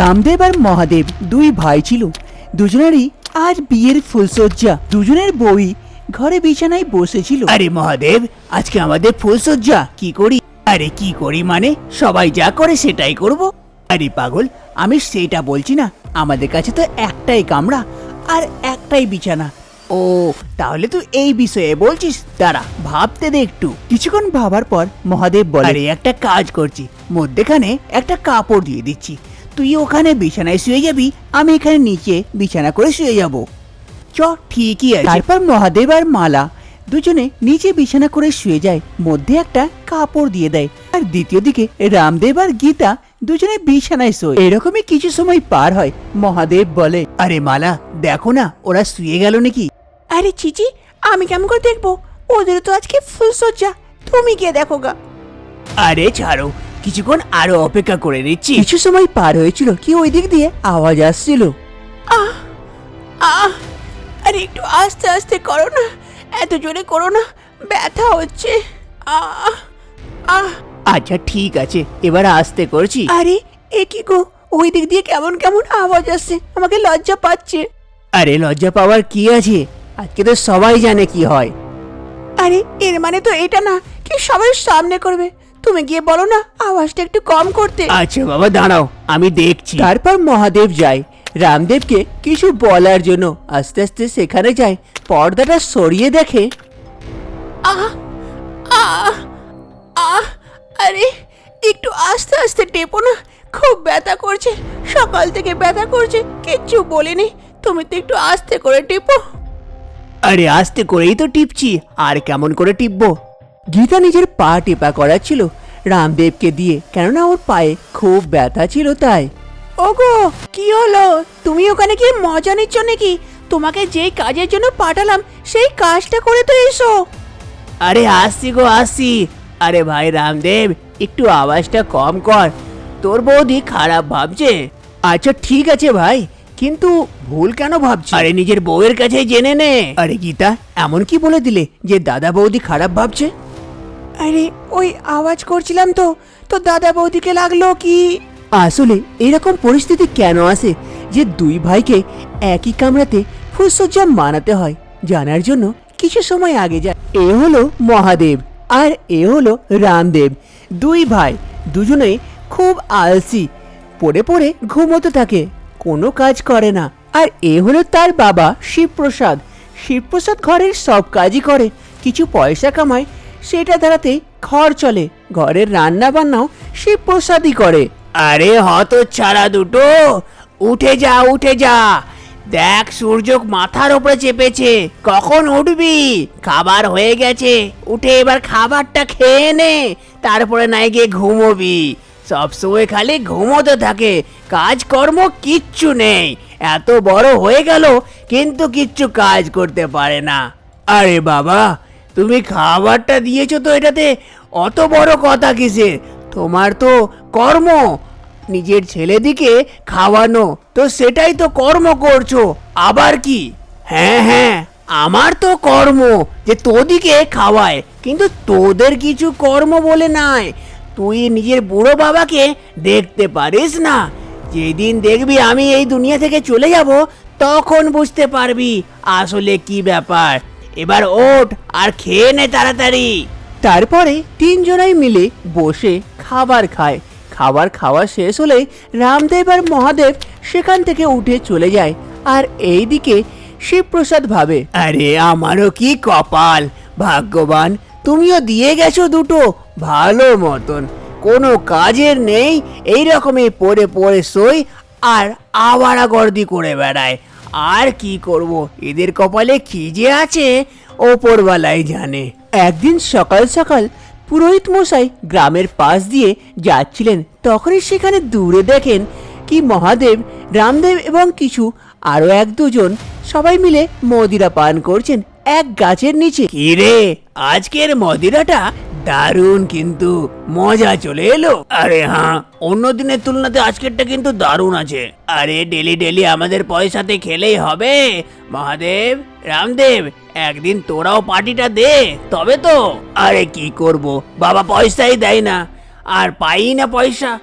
রামদেব আর মহাদেব দুই ভাই ছিল। দুজনেরই আজ বিয়ের ফুলসজ্জা দুজনের বই ঘরে বিছানায় বসেছিল। আরে মহাদেব আজকে আমাদের ফুলসজ্জা কি করি? আরে কি করি মানে? সবাই যা করে সেটাই করব। আরে পাগল আমি সেটা বলছি না। আমাদের কাছে তো একটাই কামরা আর একটাই বিছানা। ও তাহলে তুই এই বিষয়ে বলছিস? দাঁড়া ভাবতে দে একটু। কিছুক্ষণ ভাবার পর মহাদেব বলে আরে একটা কাজ করছি। মধ্যেখানে একটা কাপড় দিয়ে দিচ্ছি। তুই ওখানে বিছানায় শুয়ে যাবি আমি এখানে নিচে বিছানা করে শুয়ে যাব। চ ঠিকই আছে। তারপর মহাদেব আর মালা দুজনে নিচে বিছানা করে শুয়ে যায় মধ্যে একটা কাপড় দিয়ে দেয়। আর দ্বিতীয় দিকে রামদেব আর গীতা দুজনে বিছানায় শোয়। এরকমই কিছু সময় পার হয় মহাদেব বলে আরে মালা দেখো না ওরা শুয়ে গেল নাকি? আরে চিচি আমি কেমন করে দেখব? ওদের তো আজকে ফুল সজ্জা তুমি গিয়ে দেখো গা। আরে ছাড়ো কিছুক্ষণ আরও অপেক্ষা করে নিচ্ছি। কিছু সময় পার হয়েছিল কি ওই দিক দিয়ে? আওয়াজ আসছিল। আহ আহ আরে একটু আস্তে আস্তে করো না এত জোরে করো না ব্যথা হচ্ছে। আহ আহ। আচ্ছা ঠিক আছে এবার আসতে করছি। আরে এ কি গো? ওই দিক দিয়ে কেমন কেমন আওয়াজ আসছে আমাকে লজ্জা পাচ্ছে। আরে লজ্জা পাওয়ার কি আছে? আজকে তো সবাই জানে কি হয়। আরে এর মানে তো এটা না কি সবাই সামনে করবে? তুমি গিয়ে বলো না আওয়াজটা একটু কম করতে। আচ্ছা বাবা দাঁড়াও আমি দেখছি। তারপর মহাদেব যায়। রামদেবকে কিছু বলার জন্য আস্তে আস্তে সেখানে যায়। পর্দাটা সরিয়ে দেখে। আহ আহ আহ আরে একটু আস্তে আস্তে টেপো না খুব ব্যথা করছে সকাল থেকে ব্যথা করছে কিচ্ছু বলিনি তুমি তো একটু আস্তে করে টেপো। আরে আস্তে করেই তো টিপছি আর কেমন করে টিপবো? গীতা নিজের পা টেপা করাচ্ছিল রামদেবকে দিয়ে কেননা ওর পায়ে খুব ব্যথা ছিল তাই। ওগো কি হলো? তুমি ওখানে কি মজা নিচ্ছ নাকি? তোমাকে যেই কাজের জন্য পাঠালাম সেই কাজটা করে তো এসো। আরে আসছি গো আসছি। আরে ভাই রামদেব একটু আওয়াজটা কম কর। তোর বৌদি খারাপ ভাবছে? আচ্ছা ঠিক আছে ভাই কিন্তু ভুল কেন ভাবছি? আরে নিজের বউয়ের কাছে জেনে নে। আরে গীতা এমন কি বলে দিলে যে দাদা বৌদি খারাপ ভাবছে? আরে, ওই আওয়াজ করছিলাম তো। তো দাদা বৌদিকে লাগল কি? আসলে এরকম পরিস্থিতি কেন আসে যে দুই ভাইকে একই কামরাতে ফুলসজ্জা মানাতে হয়? জানার জন্য কিছু সময় আগে যায়। এ হলো মহাদেব আর এ হলো রামদেব। দুই ভাই দুজনেই খুব আলসি, পড়ে পড়ে ঘুমোতে থাকে, কোনো কাজ করে না। আর এ হলো তার বাবা শিবপ্রসাদ। শিবপ্রসাদ ঘরের সব কাজই করে, কিছু পয়সা কামায় সেটা দ্বারাতে ঘর চলে। ঘরের রান্না বান্নাও সে প্রসাদই করে। আরে হত ছাড়া দুটো। উঠে যা উঠে যা। দেখ, সূর্য মাথার উপরে চেপেছে। কখন উঠবি? খাবার হয়ে গেছে। উঠে এবার খাবারটা খেয়ে নে। তারপরে নাই গিয়ে ঘুমোবি। সবসময় খালি ঘুমোতে থাকে। কাজকর্ম কিচ্ছু নেই। এত বড় হয়ে গেল, কিন্তু কিচ্ছু কাজ করতে পারে না। আরে বাবা তুমি খাবারটা দিয়েছ তো এটাতে, অত বড় কথা কিসে তোমার তো কর্ম, নিজের ছেলেদিকে খাওয়ানো, তো সেটাই তো কর্ম করছ, আবার কি? হ্যাঁ হ্যাঁ আমার তো কর্ম যে তোদিকে খাওয়ায়, কিন্তু তোদের কিছু কর্ম বলে নাই। তুই নিজের বুড়ো বাবাকে দেখতে পারিস না। যেদিন দেখবি আমি এই দুনিয়া থেকে চলে যাব, তখন বুঝতে পারবি আসলে কি ব্যাপার। এবার ওঠ আর খেয়ে নে তাড়াতাড়ি। তারপরে তিনজনাই মিলে বসে খাবার খায়। খাবার খাওয়া শেষ হলে রামদেব আর মহাদেব সেখান থেকে উঠে চলে যায় আর এইদিকে শিবপ্রসাদ ভাবে, আরে আমারও কি কপাল! ভাগ্যবান, তুমিও দিয়ে গেছো দুটো। ভালো মতন। কোনো কাজের নেই এই রকমই পড়ে পড়ে সই আর আওয়ারা গর্দি করে বেড়ায়। আর কি করব? এদের কপালে কি যে আছে? ওপরওয়ালাই জানে। একদিন সকাল সকাল পুরোহিত মশাই গ্রামের পাশ দিয়ে যাচ্ছিলেন। তখনই সেখানে দূরে দেখেন কি মহাদেব, রামদেব এবং কিছু আরও এক দুজন সবাই মিলে মদিরা পান করছেন এক গাছের নিচে। কি রে? আজকের মদিরাটা দারুণ কিন্তু, মজা চলে এলো। আরে হ্যাঁ অন্য দিনের তুলনাতে আজকেরটা কিন্তু দারুণ আছে। আরে ডেলি ডেলি আমাদের পয়সাতে খেলেই হবে। মহাদেব, রামদেব, একদিন তোরাও পার্টিটা দে, তবে তো। আরে কি করব, বাবা পয়সাই দেয় না। আর পাই না পয়সা।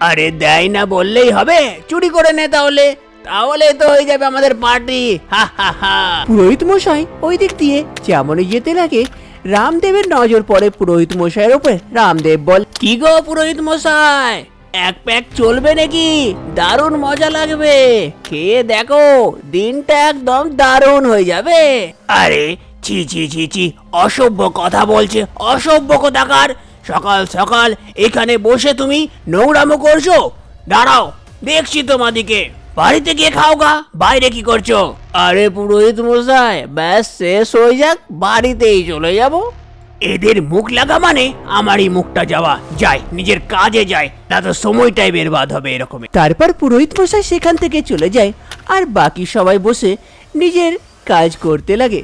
আরে দেয় না বললেই হবে। চুরি করে নে তাহলে। তাহলে তো হয়ে যাবে আমাদের পার্টি। হা হা হা। পুরোহিত মশাই, ওই দিক দিয়ে যেমনই যেতে লাগে রামদেবের নজর পড়ে পুরোহিত মশাইয়ের উপরে। রামদেব বল কি গো পুরোহিত মশাই? এক প্যাক চলবে নাকি? দারুণ মজা লাগবে। খেয়ে দেখো দিনটা একদম দারুণ হয়ে যাবে। আরে ছি ছি ছি ছি অসভ্য কথা বলছে অসভ্য কথাকার। সকাল সকাল এখানে বসে তুমি নোংরামো করছ। দাঁড়াও দেখছি তোমাদিকে। বাড়িতে গিয়ে খাও গা। বাইরে কি করছ? আরে পুরোহিত মশাই ব্যাস শেষ হয়ে যাক বাড়িতেই চলে যাব। এদের মুখ লাগা মানে আমারই মুখটা যাওয়া। যায় নিজের কাজে যায় না তো সময়টাই বেরবাদ হবে এরকম। তারপর পুরোহিত মশাই সেখান থেকে চলে যায় আর বাকি সবাই বসে নিজের কাজ করতে লাগে।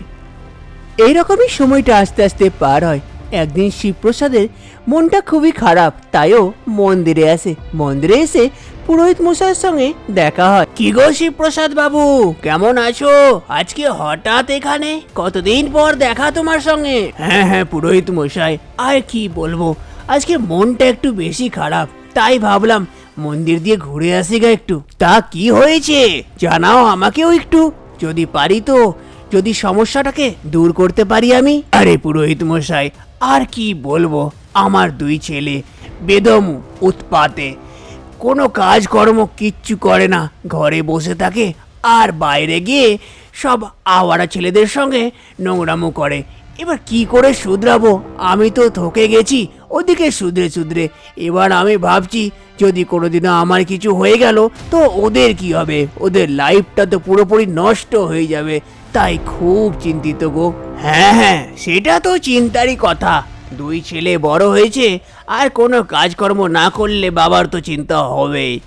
এইরকমই সময়টা আস্তে আস্তে পার হয়। একদিন শিবপ্রসাদের মনটা খুবই খারাপ তাইও মন্দিরে আসে। মন্দিরে এসে পুরোহিত মশাইয়ের সঙ্গে দেখা হয়। কি গো শিবপ্রসাদ বাবু? কেমন আছো? আজকে হঠাৎ এখানে? কতদিন পর দেখা তোমার সঙ্গে? হ্যাঁ হ্যাঁ পুরোহিত মশাই। আর কি বলব? আজকে মনটা একটু বেশি খারাপ। তাই ভাবলাম মন্দির দিয়ে ঘুরে আসি গা একটু। তা কি হয়েছে? জানাও আমাকেও একটু। যদি পারি তো যদি সমস্যাটাকে দূর করতে পারি আমি। আরে পুরোহিত মশাই আর কি বলব? আমার দুই ছেলে বেদম উৎপাতে। কোনো কাজকর্ম কিচ্ছু করে না। ঘরে বসে থাকে আর বাইরে গিয়ে সব আওয়ারা ছেলেদের সঙ্গে নোংরামো করে। এবার কি করে শুধরাবো? আমি তো থকে গেছি, ওদিকে শুধরে শুধরে। এবার আমি ভাবছি, যদি কোনোদিনও আমার কিছু হয়ে গেল, তো ওদের কি হবে? ওদের লাইফটা তো পুরোপুরি নষ্ট হয়ে যাবে। তাই খুব চিন্তিত গো। হ্যাঁ হ্যাঁ সেটা তো চিন্তারই কথা। দুই ছেলে বড় হয়েছে, আর কোনো কাজকর্ম না করলে বাবার তো চিন্তা হবেই।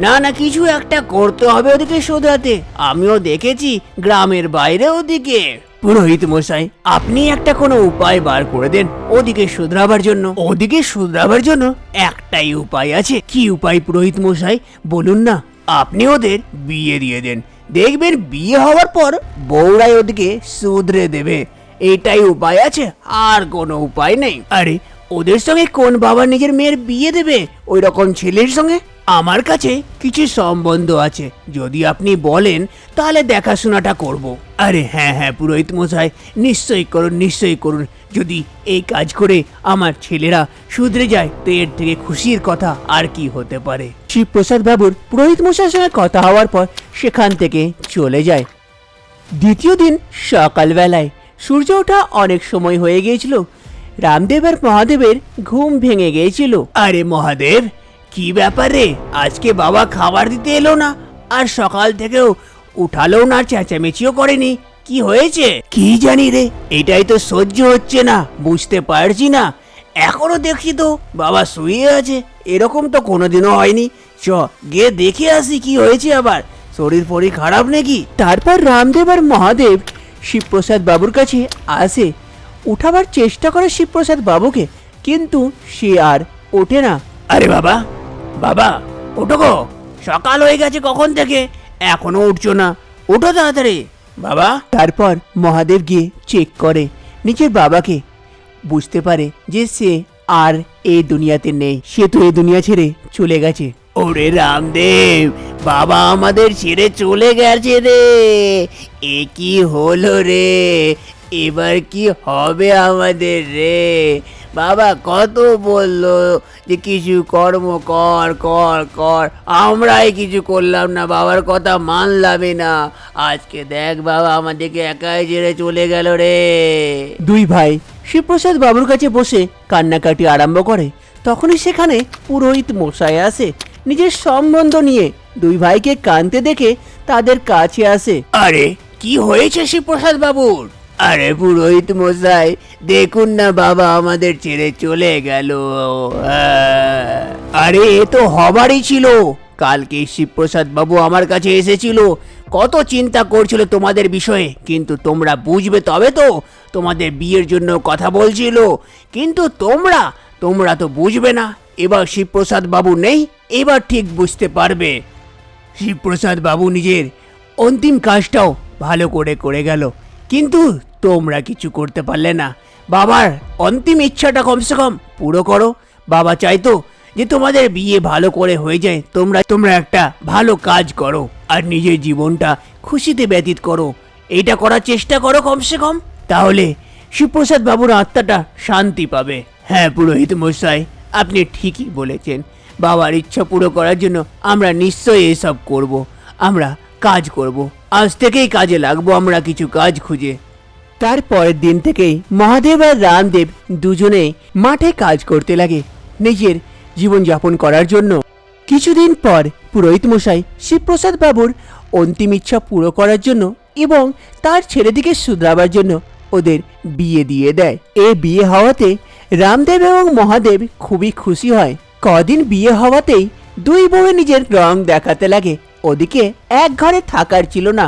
না না, কিছু একটা করতে হবে ওদিকে শোধরাতে আমিও দেখেছি গ্রামের বাইরে ওদিকে। পুরোহিত মশাই, আপনি একটা কোনো উপায় বার করে দেন ওদিকে শুধরাবার জন্য। ওদিকে শুধরাবার জন্য একটাই উপায় আছে। কি উপায় পুরোহিত মশাই? বলুন না। আপনি ওদের বিয়ে দিয়ে দেন। দেখবেন বিয়ে হওয়ার পর বউরাই ওদিকে শুধরে দেবে। এটাই উপায় আছে আর কোনো উপায় নেই। আরে ওদের সঙ্গে কোন বাবা নিজের মেয়ের বিয়ে দেবে? ওই রকম ছেলের সঙ্গে? আমার কাছে কিছু সম্বন্ধ আছে। যদি আপনি বলেন তাহলে দেখাশোনাটা করব। আরে হ্যাঁ হ্যাঁ পুরোহিত মশাই নিশ্চয়ই করুন নিশ্চয়ই করুন। যদি এই কাজ করে আমার ছেলেরা শুধরে যায় তো এর থেকে খুশির কথা আর কি হতে পারে? শিবপ্রসাদ বাবুর পুরোহিত মশাইয়ের সঙ্গে কথা হওয়ার পর সেখান থেকে চলে যায়। দ্বিতীয় দিন সকালবেলায় সূর্য ওঠা অনেক সময় হয়ে গিয়েছিল। রামদেব আর মহাদেবের ঘুম ভেঙে গিয়েছিল। আরে মহাদেব, কি ব্যাপারে আজকে বাবা খাবার দিতে এলো না, আর সকাল থেকেও উঠালো না, চেঁচামেচিও করেনি। কি হয়েছে? কি জানি রে, এটাই তো সহ্য হচ্ছে না, বুঝতে পারছি না। এখনও দেখছি তো, বাবা শুয়ে আছে, এরকম তো কোনোদিনও হয়নি। চ, গিয়ে দেখে আসি কি হয়েছে আবার। শরীর ফরীর খারাপ নাকি? তারপর রামদেব আর মহাদেব শিবপ্রসাদ বাবুর কাছে আসে। উঠাবার চেষ্টা করে শিবপ্রসাদ বাবুকে কিন্তু সে আর ওঠে না। আরে বাবা বাবা ওঠো গো। সকাল হয়ে গেছে কখন থেকে? এখনও উঠছো না। ওঠো তাড়াতাড়ি। বাবা। তারপর মহাদেব গিয়ে চেক করে। নিজের বাবাকে। বুঝতে পারে যে সে আর এই দুনিয়াতে নেই। সে তো এই দুনিয়া ছেড়ে চলে গেছে। ওরে রামদেব বাবা আমাদের ছেড়ে চলে গেছে রে। এ কি হলো রে? এবার কি হবে আমাদের রে? বাবা কত বলল যে কিছু কর্ম কর কর কর। আমরাই কিছু করলাম না বাবার কথা মানলামই না। আজকে দেখ বাবা আমাদেরকে একাই ছেড়ে চলে গেল রে। দুই ভাই শিবপ্রসাদ বাবুর কাছে বসে কান্নাকাটি আরম্ভ করে। তখনই সেখানে পুরোহিত মশাই আসে নিজের সম্বন্ধ নিয়ে। দুই ভাইকে কানতে দেখে তাদের কাছে আসে আরে কি হয়েছে শিবপ্রসাদ বাবুর? আরে পুরোহিত মশাই দেখুন না বাবা আমাদের ছেড়ে চলে গেল। আরে এ তো হবারই ছিল। কালকে শিবপ্রসাদ বাবু আমার কাছে এসেছিল। কত চিন্তা করছিল তোমাদের বিষয়ে কিন্তু তোমরা বুঝবে তবে তো তোমাদের বিয়ের জন্য কথা বলছিল। কিন্তু তোমরা তোমরা তো বুঝবে না এবার শিবপ্রসাদ বাবু নেই এবার ঠিক বুঝতে পারবে। শিবপ্রসাদ বাবু নিজের অন্তিম কাজটাও ভালো করে করে গেল। কিন্তু তোমরা কিছু করতে পারলে না। বাবার অন্তিম ইচ্ছাটা কমসে কম পুরো করো। বাবা চাইতো যে তোমাদের বিয়ে ভালো করে হয়ে যায়। তোমরা তোমরা একটা ভালো কাজ করো আর নিজের জীবনটা খুশিতে ব্যতীত করো। এটা করার চেষ্টা করো কমসে কম। তাহলে শিবপ্রসাদ বাবুর আত্মাটা শান্তি পাবে। হ্যাঁ পুরোহিত মশাই, আপনি ঠিকই বলেছেন। বাবার ইচ্ছা পুরো করার জন্য আমরা নিশ্চয়ই এসব করব। আমরা কাজ করব। আজ থেকেই কাজে লাগবো আমরা কিছু কাজ খুঁজে। তারপরের দিন থেকেই মহাদেব আর রামদেব দুজনে মাঠে কাজ করতে লাগে নিজের জীবনযাপন করার জন্য। কিছুদিন পর পুরোহিত মশাই শিবপ্রসাদ বাবুর অন্তিম ইচ্ছা পুরো করার জন্য এবং তার ছেলেদিকে শুধরাবার জন্য ওদের বিয়ে দিয়ে দেয়। এ বিয়ে হওয়াতে রামদেব এবং মহাদেব খুবই খুশি হয়। কদিন বিয়ে হওয়াতেই দুই বউয়ে নিজের রং দেখাতে লাগে। ওদিকে এক ঘরে থাকার ছিল না।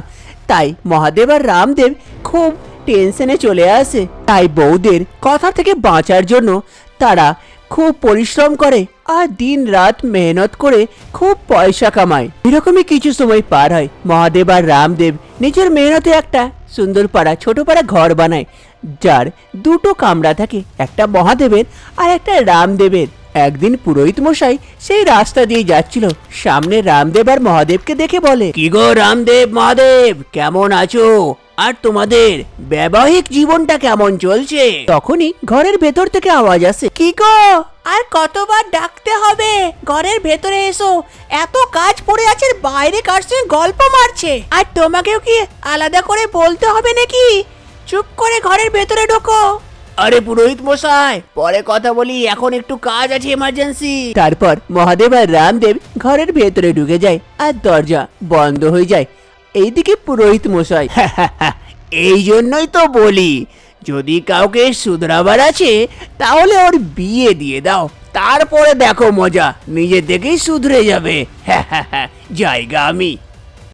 তাই মহাদেব আর রামদেব খুব টেনশনে চলে আসে। তাই বউদের কথা থেকে বাঁচার জন্য তারা খুব পরিশ্রম করে আর দিন রাত মেহনত করে খুব পয়সা কামায়। এরকমই কিছু সময় পার হয়। মহাদেব আর রামদেব নিজের মেহনতে একটা সুন্দর পাড়া, ছোট পাড়া ঘর বানায়, যার দুটো কামরা থাকে, একটা মহাদেবের আর একটা রামদেবের। একদিন পুরোহিত মশাই সেই রাস্তা দিয়ে যাচ্ছিল। সামনে রামদেব আর মহাদেবকে দেখে বলে, কি গো রামদেব, মহাদেব, কেমন আছো? আর তোমাদের বৈবাহিক জীবনটা কেমন চলছে? তখনই ঘরের ভেতর থেকে আওয়াজ আসে, কি গো? আর কতবার ডাকতে হবে? ঘরের ভেতরে এসো। এত কাজ পড়ে আছে বাইরে কার সঙ্গে গল্প মারছে? আর তোমাকেও কি আলাদা করে বলতে হবে নাকি? চুপ করে ঘরের ভেতরে ঢোকো। আরে পুরোহিত মশাই, পরে কথা বলি, এখন একটু কাজ আছে এমার্জেন্সি তারপর মহাদেব আর রামদেব ঘরের ভেতরে ঢুকে যায় আর দরজা বন্ধ হয়ে যায়। এইদিকে পুরোহিত মশাই এই জন্যই তো বলি, যদি কাউকে শুধরাবার আছে, তাহলে ওর বিয়ে দিয়ে দাও। তারপরে দেখো মজা, নিজে থেকেই শুধরে যাবে। হ্যাঁ হ্যাঁ হ্যাঁ জায়গা আমি।